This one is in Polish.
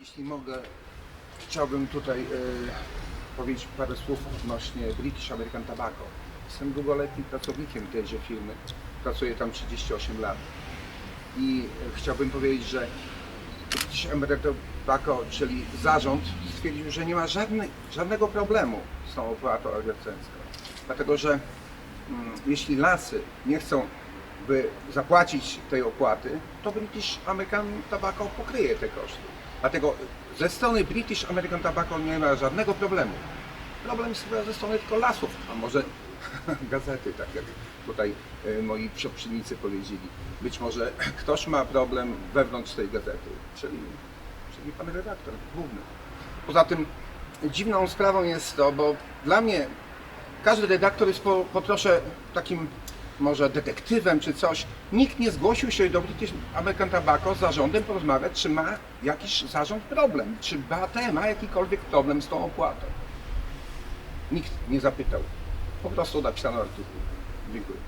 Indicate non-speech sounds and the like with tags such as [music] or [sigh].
Jeśli mogę, chciałbym tutaj e, powiedzieć parę słów odnośnie British American Tobacco. Jestem długoletnim pracownikiem tejże firmy. Pracuję tam 38 lat. I chciałbym powiedzieć, że British American Tobacco, czyli zarząd, stwierdził, że nie ma żadnego problemu z tą opłatą agresywną. Dlatego, że mm, jeśli lasy nie chcą by zapłacić tej opłaty, to British American Tobacco pokryje te koszty. Dlatego ze strony British American Tobacco nie ma żadnego problemu. Problem chyba ze strony tylko lasów, a może [laughs] gazety, tak jak tutaj e, moi przoprzednicy powiedzieli. Być może [laughs] ktoś ma problem wewnątrz tej gazety, czyli, czyli pan redaktor główny. Poza tym dziwną sprawą jest to, bo dla mnie każdy redaktor jest po, poproszę takim może detektywem czy coś. Nikt nie zgłosił się do British American Tobacco z zarządem porozmawiać, czy ma jakiś zarząd problem, czy BAT ma jakikolwiek problem z tą opłatą. Nikt nie zapytał. Po prostu napisano artykuł. Dziękuję.